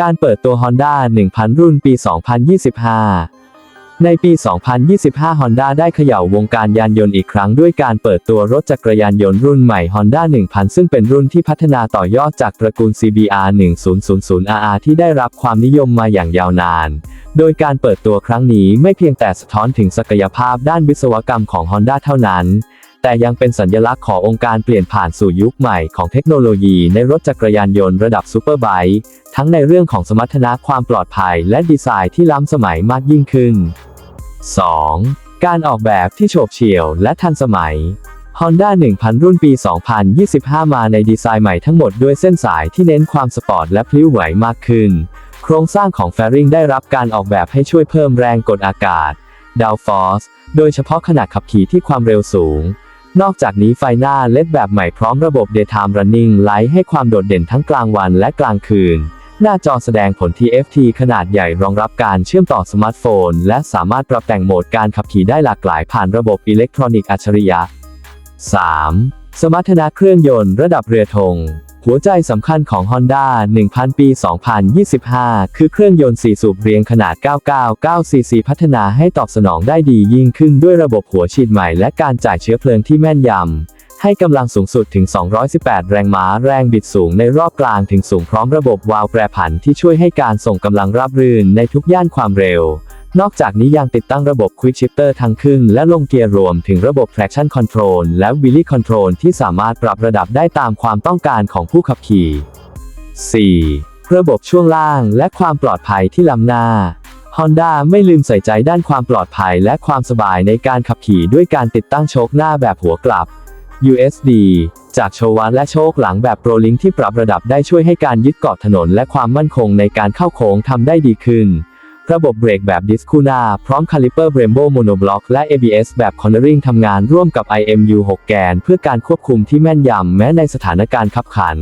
การเปิดตัว Honda 1000 รุ่นปี 2025 ในปี 2025 Honda ได้เขย่าวงการยานยนต์อีกครั้งด้วยการเปิดตัวรถจักรยานยนต์รุ่นใหม่ Honda 1000 ซึ่งเป็นรุ่นที่พัฒนาต่อยอดจากตระกูล CBR 1000 RR ที่ได้รับความนิยมมาอย่างยาวนาน โดยการเปิดตัวครั้งนี้ไม่เพียงแต่สะท้อนถึงศักยภาพด้านวิศวกรรมของ Honda เท่านั้น แต่ยังเป็นสัญลักษณ์ขององค์การเปลี่ยนผ่านสู่ยุคใหม่ของเทคโนโลยีในรถจักรยานยนต์ระดับซูเปอร์ไบค์ทั้งในเรื่องของสมรรถนะความปลอดภัยและดีไซน์ที่ล้ำสมัยมากยิ่งขึ้น 2. การออกแบบที่โฉบเฉี่ยวและทันสมัย Honda 1000 รุ่นปี 2025 มาในดีไซน์ใหม่ทั้งหมดด้วยเส้นสายที่เน้นความสปอร์ตและพลิ้วไหวมากขึ้น โครงสร้างของแฟริงได้รับการออกแบบให้ช่วยเพิ่มแรงกดอากาศดาวฟอร์สโดยเฉพาะขณะขับขี่ที่ความเร็วสูง นอกจากนี้ไฟหน้าเลดแบบใหม่พร้อมระบบ Daytime Running Light ให้ความโดดเด่นทั้งกลางวันและกลางคืน หน้าจอแสดงผล TFT ขนาดใหญ่รองรับการเชื่อมต่อสมาร์ทโฟน และสามารถปรับแต่งโหมดการขับขี่ได้หลากหลายผ่านระบบอิเล็กทรอนิกส์อัจฉริยะ 3. สมรรถนะเครื่องยนต์ระดับเรือธง หัวใจสำคัญของ Honda 1000 ปี 2025 คือเครื่องยนต์4สูบเรียงขนาด 999 cc พัฒนาให้ตอบสนองได้ดียิ่งขึ้นด้วยระบบหัวฉีดใหม่และการจ่ายเชื้อเพลิงที่แม่นยำให้กำลังสูงสุดถึง 218 แรงม้า แรงบิดสูงในรอบกลางถึงสูงพร้อมระบบวาล์วแปรผันที่ช่วยให้การส่งกำลังราบรื่นในทุกย่านความเร็ว นอกจากนี้ยังติดตั้งระบบ Quick Shifter ทั้งขึ้น และลงเกียร์รวมถึงระบบ Traction Control และ Wheelie Control ที่สามารถปรับระดับได้ตามความต้องการของผู้ขับขี่ 4. ระบบช่วงล่างและความปลอดภัยที่ล้ำหน้า Honda ไม่ลืมใส่ใจด้านความปลอดภัยและความสบายในการขับขี่ด้วยการติดตั้งโชคหน้าแบบหัวกลับ USD จากโชวัตและโชคหลังแบบ Pro Link ที่ปรับระดับได้ช่วยให้การยึดเกาะถนนและความมั่นคงในการเข้าโค้งทำได้ดีขึ้น ระบบเบรกแบบดิสคูน้าพร้อมคาลิเปอร์เบรมโบโมโนบล็อกและ ABS แบบ Cornering ทำงานร่วมกับ IMU 6 แกน เพื่อการควบคุมที่แม่นยำแม้ในสถานการณ์ขับขัน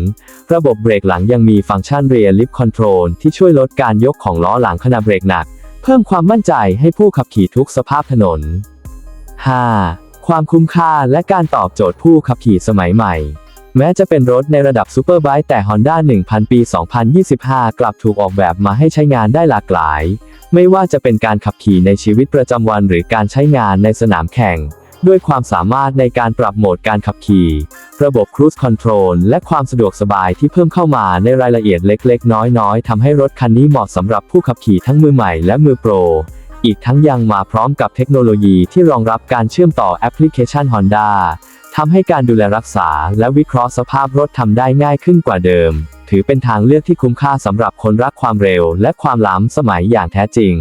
ระบบเบรกหลังยังมีฟังก์ชัน Rear Lip Control ที่ช่วยลดการยกของล้อหลังขณะเบรกหนัก เพิ่มความมั่นใจให้ผู้ขับขี่ทุกสภาพถนน 5. ความคุ้มค่าและการตอบโจทย์ผู้ขับขี่สมัยใหม่ แม้จะเป็นรถในระดับซูเปอร์ไบค์แต่ Honda 1000 ปี 2025 กลับถูกออกแบบมาให้ใช้งานได้หลากหลาย ไม่ว่าจะเป็นการขับขี่ในชีวิตประจำวันหรือการใช้งานในสนามแข่ง ด้วยความสามารถในการปรับโหมดการขับขี่ ระบบ Cruise Control และความสะดวกสบายที่เพิ่มเข้ามาในรายละเอียดเล็กๆ น้อยๆทำให้รถคันนี้เหมาะสำหรับผู้ขับขี่ทั้งมือใหม่และมือโปรอีกทั้งยังมาพร้อมกับเทคโนโลยีที่รองรับการเชื่อมต่อแอปพลิเคชัน Honda ทำให้การดูแลรักษาและวิเคราะห์สภาพรถทำได้ง่ายขึ้นกว่าเดิม ถือเป็นทางเลือกที่คุ้มค่าสำหรับคนรักความเร็วและความล้ำสมัยอย่างแท้จริง